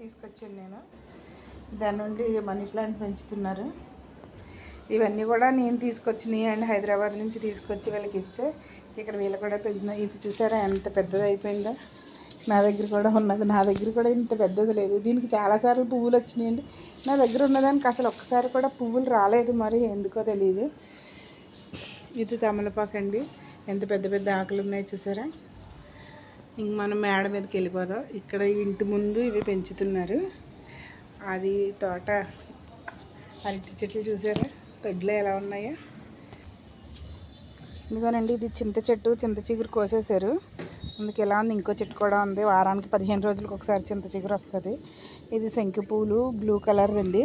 తీసుకొచ్చాను నేను. దాని నుండి మనీ ప్లాంట్ పెంచుతున్నారు. ఇవన్నీ కూడా నేను తీసుకొచ్చినాయి అండ్ హైదరాబాద్ నుంచి తీసుకొచ్చి వీళ్ళకి ఇస్తే ఇక్కడ వీళ్ళు కూడా పెంచిన ఇది చూసారా ఎంత పెద్దది అయిపోయిందో. నా దగ్గర కూడా ఉన్నది. నా దగ్గర కూడా ఇంత పెద్దది లేదు. దీనికి చాలాసార్లు పువ్వులు వచ్చినాయండి నా దగ్గర ఉన్నదానికి అసలు ఒక్కసారి కూడా పువ్వులు రాలేదు మరి ఎందుకో తెలియదు ఇది తమలపాకు అండి. ఎంత పెద్ద పెద్ద ఆకులు ఉన్నాయి చూసారా? ఇంక మనం మేడ మీదకి వెళ్ళిపోదాం. ఇక్కడ ఇంటి ముందు ఇవి పెంచుతున్నారు. అది తోట అరటి చెట్లు చూసారా? తొడ్లు ఎలా ఉన్నాయో. ఎందుకనండి ఇది చింత చెట్టు. చింత చిగురు కోసేశారు. అందుకు ఎలా ఉంది? ఇంకో చెట్టు కూడా ఉంది. వారానికి పదిహేను రోజులకు ఒకసారి చింత చిగురు వస్తుంది. ఇది శంఖి పూలు బ్లూ కలర్ అండి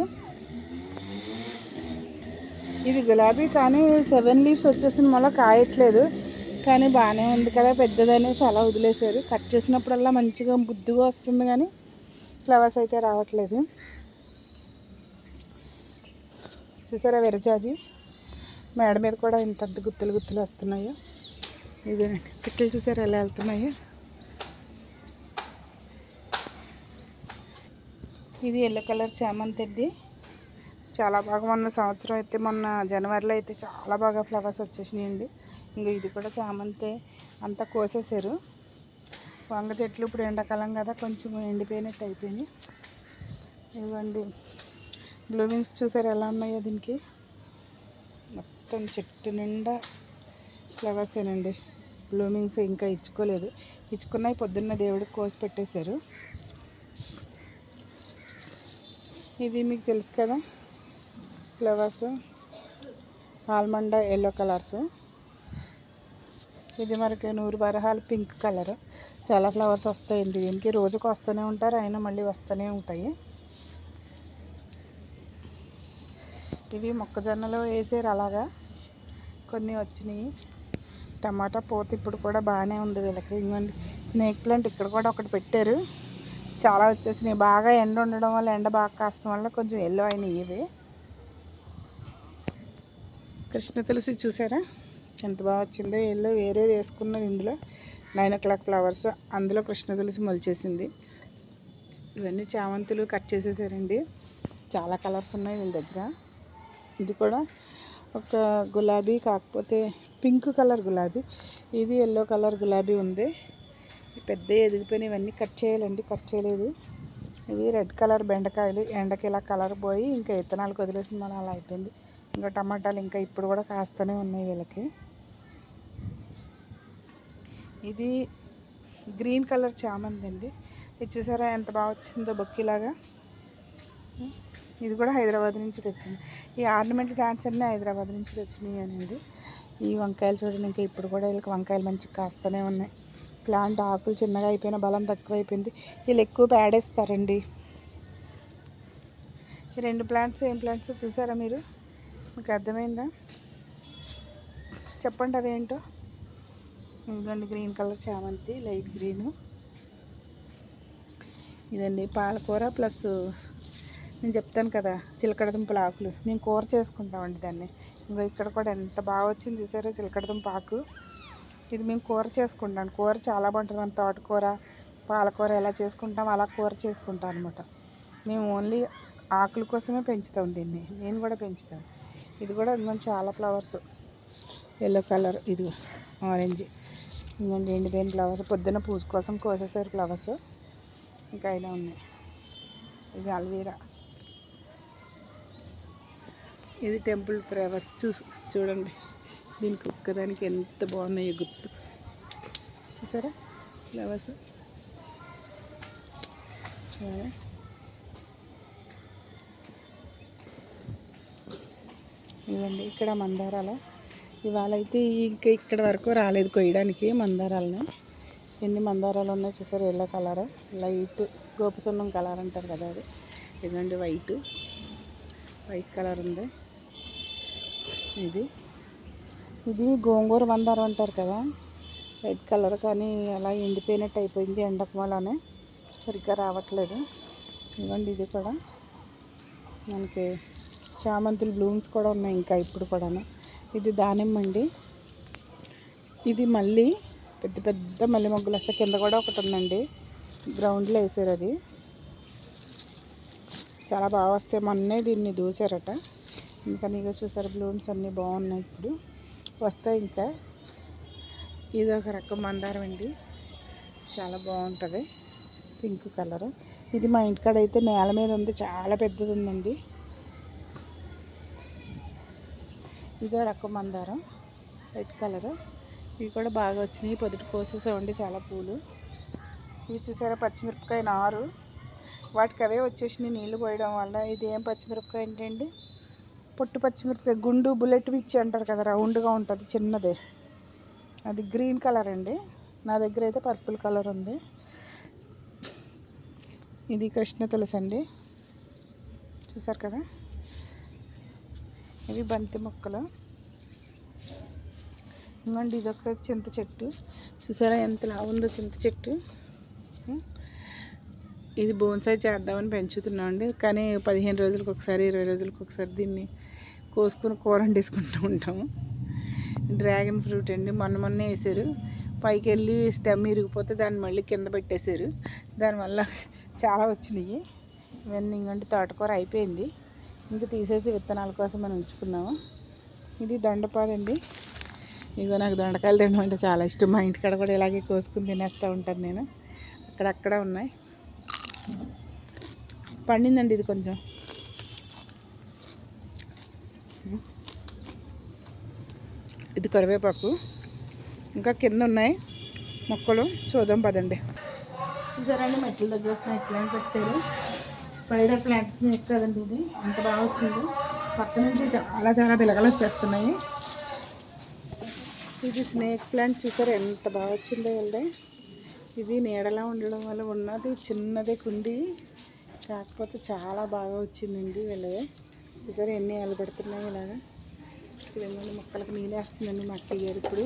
ఇది గులాబీ కానీ సెవెన్ లీవ్స్ వచ్చేసిన మళ్ళీ కాయట్లేదు. కానీ బాగానే ఉంది కదా పెద్దదనేసి అలా వదిలేశారు. కట్ చేసినప్పుడల్లా మంచిగా బుద్ధిగా వస్తుంది కానీ ఫ్లవర్స్ అయితే రావట్లేదు. చూసారా విరజాజి? మేడ మీద కూడా ఇంత గుత్తులు గుత్తులు వస్తున్నాయో. ఇదేనండి. చెట్లు చూసారా ఎలా వెళ్తున్నాయో? ఇది ఎల్లో కలర్ చామంతి అండి చాలా బాగా మొన్న సంవత్సరం అయితే మొన్న జనవరిలో అయితే చాలా బాగా ఫ్లవర్స్ వచ్చేసినాయండి. ఇంకా ఇది కూడా చామంతి అంతా కోసేసారు వంగ చెట్లు ఇప్పుడు ఎండాకాలం కదా కొంచెం ఎండిపోయినట్టు అయిపోయినాయి. ఇవ్వండి. బ్లూమింగ్స్ చూసారు ఎలా ఉన్నాయో దీనికి? మొత్తం చెట్టు నిండా ఫ్లవర్సేనండి బ్లూమింగ్స్ ఇంకా ఇచ్చుకోలేదు. ఇచ్చుకున్నాయి పొద్దున్న దేవుడికి కోసి పెట్టేశారు. ఇది మీకు తెలుసు కదా? Flowers allamanda yellow colours. ఇది మనకి నూరు వరహాలు పింక్ కలర్. చాలా ఫ్లవర్స్ వస్తాయండి. దీనికి రోజుకు వస్తూనే ఉంటారు అయినా మళ్ళీ వస్తూనే ఉంటాయి. ఇవి మొక్కజొన్నలో వేసారు అలాగా. కొన్ని వచ్చినాయి. టమాటా పోత ఇప్పుడు కూడా బాగానే ఉంది వీళ్ళకి. ఇంకోండి స్నేక్ ప్లాంట్ ఇక్కడ కూడా ఒకటి పెట్టారు. చాలా వచ్చేసినాయి. బాగా ఎండ ఉండడం వల్ల ఎండ బాగా కాస్తం వల్ల కొంచెం ఎల్లో అయినాయి ఇవి. కృష్ణ తులసి చూసారా? ఎంత బాగా వచ్చిందో వీళ్ళు వేరేది వేసుకున్నది ఇందులో. నైన్ ఓ క్లాక్ ఫ్లవర్స్ అందులో కృష్ణ తులసి మొలిచేసింది. ఇవన్నీ చామంతులు కట్ చేసేసారండి. చాలా కలర్స్ ఉన్నాయి వీళ్ళ దగ్గర. ఇది కూడా ఒక గులాబీ కాకపోతే పింక్ కలర్ గులాబీ. ఇది ఎల్లో కలర్ గులాబీ ఉంది. పెద్ద ఎదిగిపోయిన ఇవన్నీ కట్ చేయాలండి కట్ చేయలేదు. ఇవి రెడ్ కలర్ బెండకాయలు ఎండకి ఇలా కలర్ పోయి ఇంకా విత్తనాలకు వదిలేసి మనం అలా అయిపోయింది. ఇంకా టమాటాలు ఇంకా ఇప్పుడు కూడా కాస్తూనే ఉన్నాయి వీళ్ళకి. ఇది గ్రీన్ కలర్ చామంతి అండి. ఇది చూసారా ఎంత బాగా వచ్చిందో బొక్కిలాగా. ఇది కూడా హైదరాబాద్ నుంచి తెచ్చింది. ఈ ఆర్నమెంట్ ప్లాంట్స్ అన్నీ హైదరాబాద్ నుంచి తెచ్చినాయి అండి. ఈ వంకాయలు చూడండి ఇంకా ఇప్పుడు కూడా వీళ్ళకి వంకాయలు మంచిగా కాస్తూనే ఉన్నాయి. ప్లాంట్ ఆకులు చిన్నగా అయిపోయిన బలం తక్కువైపోయింది. వీళ్ళు ఎక్కువ పేడేస్తారండి. ఈ రెండు ప్లాంట్స్ ఏం ప్లాంట్స్ చూసారా మీరు? మీకు అర్థమైందా? చెప్పండి అవేంటో. ఇదిగోండి గ్రీన్ కలర్ చామంతి లైట్ గ్రీన్. ఇదండి పాలకూర ప్లస్ నేను చెప్తాను కదా చిలకడ దుంపల ఆకులు. మేము కూర చేసుకుంటామండి దాన్ని. ఇంకా ఇక్కడ కూడా ఎంత బాగా వచ్చింది చూసారో చిలకడ దుంప ఆకు. ఇది మేము కూర చేసుకుంటాం. కూర చాలా బాగుంటుంది. మన తోటకూర పాలకూర ఎలా చేసుకుంటాం అలా కూర చేసుకుంటాం అనమాట మేము ఓన్లీ ఆకుల కోసమే పెంచుతాం దీన్ని. నేను కూడా పెంచుతాను. ఇది కూడా మనం చాలా ఫ్లవర్స్ ఎల్లో కలర్ ఇది ఆరెంజ్ ఇంకండి ఎండిపోయిన ఫ్లవర్స్ పొద్దున్న పూజ కోసం కోసేసారు ఫ్లవర్స్ ఇంకా అయినా ఉన్నాయి. ఇది అల్వీరా ఇది టెంపుల్ ఫ్లవర్స్ చూసు చూడండి. దీనికి ఒక్కదానికి ఎంత బాగున్నాయో గుర్తు. చూసారా? ఫ్లవర్స్ ఇవ్వండి ఇక్కడ మందారాలు. ఇవాళ అయితే ఇంకా ఇక్కడ వరకు రాలేదు కొయ్యడానికి మందారాలని. ఎన్ని మందారాలు ఉన్నాయి చూసారు? ఎల్లో కలర్ లైట్ గోపసున్నం కలర్ అంటారు కదా అది. ఇదండి వైట్. వైట్ కలర్ ఉంది. ఇది. ఇది గోంగూర మందారం అంటారు కదా. రెడ్ కలర్ కానీ అలా ఎండిపోయినట్టు అయిపోయింది ఎండకు సరిగ్గా రావట్లేదు. ఇవ్వండి ఇది కూడా. మనకి చామంతులు బ్లూమ్స్ కూడా ఉన్నాయి ఇంకా ఇప్పుడు కూడాను. ఇది దానిమ్మ అండి. ఇది మళ్ళీ పెద్ద పెద్ద మల్లె మొగ్గులు వస్తే కింద కూడా ఒకటి ఉందండి. గ్రౌండ్లో వేసారు అది. చాలా బాగా వస్తాయి. మొన్నే దీన్ని దూచారట ఇంకా నీకు చూసారు బ్లూమ్స్ అన్నీ బాగున్నాయి ఇప్పుడు. వస్తాయి ఇంకా. ఇది ఒక రకం మందారం అండి. చాలా బాగుంటుంది. Pink colour. ఇది మా ఇంటికాడ అయితే నేల మీద ఉంది. చాలా పెద్దది ఉందండి. ఇదో రకం మందారం. రెడ్ కలరు ఇవి కూడా బాగా వచ్చినాయి. పొద్దుట కోసేసేవండి చాలా పూలు. ఇవి చూసారా? పచ్చిమిరపకాయ నారు. వాటికి అవే వచ్చేసినాయి నీళ్ళు పోయడం వల్ల. ఇది ఏం పచ్చిమిరపకాయ ఏంటండి పొట్టు పచ్చిమిరపకాయ. గుండు బుల్లెట్ మిర్చి అంటారు కదా? రౌండ్గా ఉంటుంది చిన్నదే. అది గ్రీన్ కలర్ అండి. నా దగ్గర అయితే పర్పుల్ కలర్ ఉంది. ఇది కృష్ణ తులసి అండి. చూసారు కదా? ఇవి బంతి మొక్కలు. ఇవ్వండి ఇది చింత చెట్టు. చూసారా ఎంత లావు ఉందో చింత చెట్టు. ఇది బోన్సాయి చేద్దామని పెంచుతున్నామండి. కానీ పదిహేను రోజులకు ఒకసారి ఇరవై రోజులకు ఒకసారి దీన్ని కోసుకుని కూర వండేసుకుంటూ ఉంటాము. డ్రాగన్ ఫ్రూట్ అండి మొన్న మొన్నే వేసారు. పైకి వెళ్ళి స్టెమ్ ఇరిగిపోతే దాన్ని మళ్ళీ కింద పెట్టేశారు. దానివల్ల చాలా వచ్చినాయి. ఇవన్నీ ఇంకంటే తోటకూర అయిపోయింది. ఇంకా తీసేసి విత్తనాల కోసం మనం ఉంచుకున్నాము ఇది దొండపాదండి ఇదిగో నాకు దొండకాయలు తినడం అంటే చాలా ఇష్టం. మా ఇంటికాడ కూడా ఇలాగే కోసుకుని తినేస్తూ ఉంటాను నేను. అక్కడక్కడ ఉన్నాయి. పండిందండి ఇది కొంచెం. ఇది కరివేపాకు. ఇంకా కింద ఉన్నాయి మొక్కలు. చూద్దాం పదండి. చూసారండి మెట్ల దగ్గర స్నేక్ ప్లాంట్ పెట్టారు. స్పైడర్ ప్లాంట్స్ స్నేక్ కదండి ఇది. ఎంత బాగా వచ్చింది. పక్క నుంచి చాలా చాలా పిలకలు వచ్చేస్తున్నాయి. ఇది స్నేక్ ప్లాంట్ చూసారు? ఎంత బాగా వచ్చిందో వెళ్ళే ఇది నీడలా ఉండడం వల్ల ఉన్నది చిన్నదే కుండి కాకపోతే చాలా బాగా వచ్చిందండి వెళ్ళే. చూసారు ఎన్ని ఏళ్ళు పెడుతున్నాయి ఇలాగా. ఇవన్నీ మొక్కలకు నీళ్ళు వేస్తుందండి మట్టి గారు ఇప్పుడు.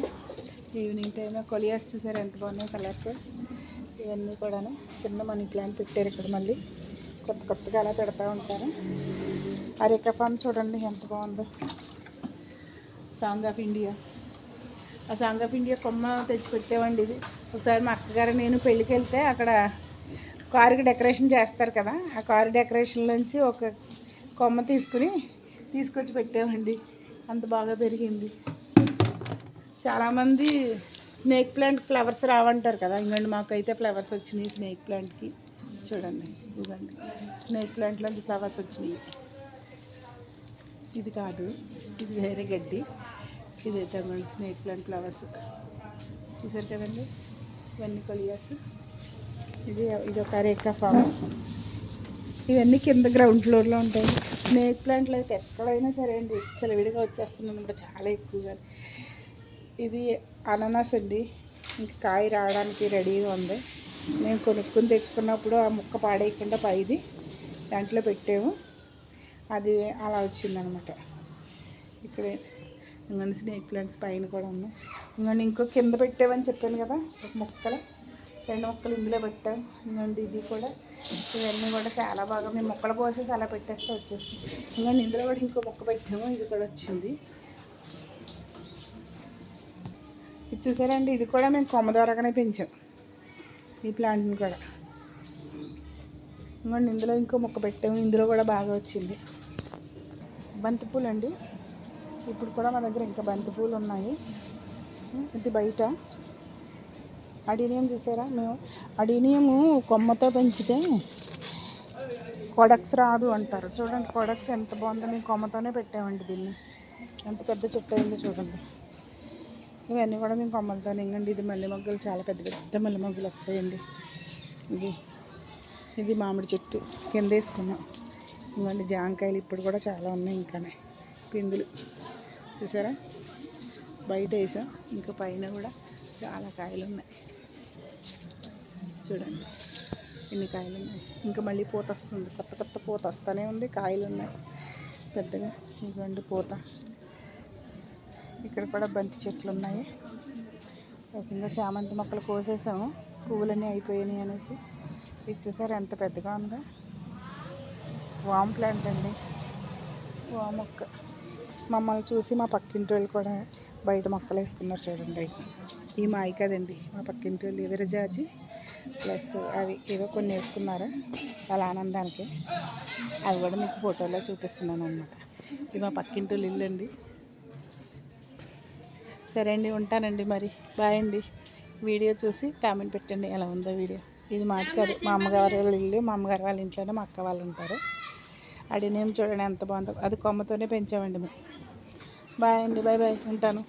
ఈవినింగ్ టైంలో కొలియాస్ చూసారు? ఎంత బాగున్నాయి కలర్స్. ఇవన్నీ కూడా చిన్న మనీ ప్లాంట్ పెట్టారు ఇక్కడ మళ్ళీ. కొత్త కొత్తగా అలా పెడతా ఉంటారు. అరేకా ఫామ్ చూడండి ఎంత బాగుందో. Song of India. ఆ సాంగ్ ఆఫ్ ఇండియా కొమ్మ తెచ్చిపెట్టామండి ఇది. ఒకసారి మా అక్కగారు నేను పెళ్ళికి వెళ్తే అక్కడ కారుకి డెకరేషన్ చేస్తారు కదా ఆ కారు డెకరేషన్లోంచి ఒక కొమ్మ తీసుకుని తీసుకొచ్చి పెట్టామండి అంత బాగా పెరిగింది. చాలామంది స్నేక్ ప్లాంట్ ఫ్లవర్స్ రావంటారు కదా ఇంకండి మాకైతే ఫ్లవర్స్ వచ్చినాయి స్నేక్ ప్లాంట్కి. చూడండి ఇదండి స్నేక్ ప్లాంట్లోంచి ఫ్లవర్స్ వచ్చినాయి. ఇది కాదు ఇది వేరే గడ్డి. ఇది తమిళ స్నేక్ ప్లాంట్ ఫ్లవర్స్. చూసారు కదండి ఇవన్నీ కొలియాస్. ఇది ఇది ఒక రేఖా ఫామ్. ఇవన్నీ కింద గ్రౌండ్ ఫ్లోర్లో ఉంటాయి. స్నేక్ ప్లాంట్లు అయితే ఎక్కడైనా సరే అండి చలివిడిగా వచ్చేస్తుందన్నమాట చాలా ఎక్కువగా. ఇది అననాస్ అండి. ఇంకా కాయ రావడానికి రెడీగా ఉంది. మేము కొనుక్కుని తెచ్చుకున్నప్పుడు ఆ ముక్క పాడేయకుండా పైది దాంట్లో పెట్టాము. అది అలా వచ్చిందనమాట. ఇక్కడ ఇంకొన్ని స్నేక్ ప్లాంట్స్ పైన కూడా ఉన్నాయి. ఇంకొన్ని ఇంకో కింద పెట్టామని చెప్పాను కదా ఒక మొక్కలు. రెండు మొక్కలు ఇందులో పెట్టాం. ఇంకోండి ఇది కూడా. ఇవన్నీ కూడా చాలా బాగా మేము మొక్కలు పోసేసి అలా పెట్టేస్తే వచ్చేస్తుంది. ఇంకోండి ఇందులో కూడా ఇంకో మొక్క పెట్టాము. ఇది కూడా వచ్చింది. ఇది చూసారండి ఇది కూడా మేము కొమ్మ ద్వారాగానే పెంచాం. ఈ ప్లాంట్ని కూడా. ఇంకోండి ఇందులో ఇంకో మొక్క పెట్టాము. ఇందులో కూడా బాగా వచ్చింది. బంతిపూలు అండి ఇప్పుడు కూడా మా దగ్గర ఇంకా బంతిపూలు ఉన్నాయి. ఇది బయట. అడీనియం చూసారా? మేము అడీనియము కొమ్మతో పెంచితే కొడక్స్ రాదు అంటారు. చూడండి కొడక్స్ ఎంత బాగుందో. మేము కొమ్మతోనే పెట్టామండి దీన్ని. ఎంత పెద్ద చెట్టు అయిందో చూడండి. ఇవన్నీ కూడా మేము కొమ్మలతోనే ఇంకండి. ఇది మల్లె మొగ్గలు చాలా పెద్ద పెద్ద మల్లె మొగ్గలు వస్తాయండి. ఇది ఇది మామిడి చెట్టు కింద వేసుకున్నాం. ఇవ్వండి జాంకాయలు ఇప్పుడు కూడా చాలా ఉన్నాయి ఇంకానే. పిందులు చూసారా? బయట వేసాం. ఇంకా పైన కూడా చాలా కాయలు ఉన్నాయి. చూడండి ఎన్ని కాయలు ఉన్నాయి. ఇంకా మళ్ళీ పూత వస్తుంది. కొత్త కొత్త పూత వస్తూనే ఉంది. కాయలు ఉన్నాయి పెద్దగా. ఇదిగోండి పూత. ఇక్కడ కూడా బంతి చెట్లు ఉన్నాయి. ఇంకా చామంతి మొక్కలు కోసేసాము. పువ్వులన్నీ అయిపోయినాయి అనేసి. ఇది చూసారు ఎంత పెద్దగా ఉందో? వామ్ ప్లాంట్ అండి. వామ్ మొక్క. మమ్మల్ని చూసి మా పక్కింటి వాళ్ళు కూడా బయట మొక్కలు వేసుకున్నారు చూడండి ఈ మాయి కదండి. మా పక్కింటి వాళ్ళు విరజాజి ప్లస్ అవి ఏవో కొన్ని వేసుకున్నారు. వాళ్ళ ఆనందానికి. అవి కూడా మీకు ఫోటోలో చూపిస్తున్నాను అనమాట ఇది మా పక్కింటి వాళ్ళు ఇల్లు అండి. సరే అండి ఉంటానండి మరి. బాయ్ అండి. వీడియో చూసి కామెంట్ పెట్టండి ఎలా ఉందో వీడియో. ఇది మా అక్క మా అమ్మగారు వాళ్ళ ఇల్లు మా అమ్మగారు వాళ్ళ ఇంట్లోనే మా అక్క వాళ్ళు ఉంటారు. అడినేం చూడండి ఎంత బాగుందో. అది కొమ్మతోనే పెంచామండి మేము. బాయ్ అండి బాయ్ బాయ్ ఉంటాను.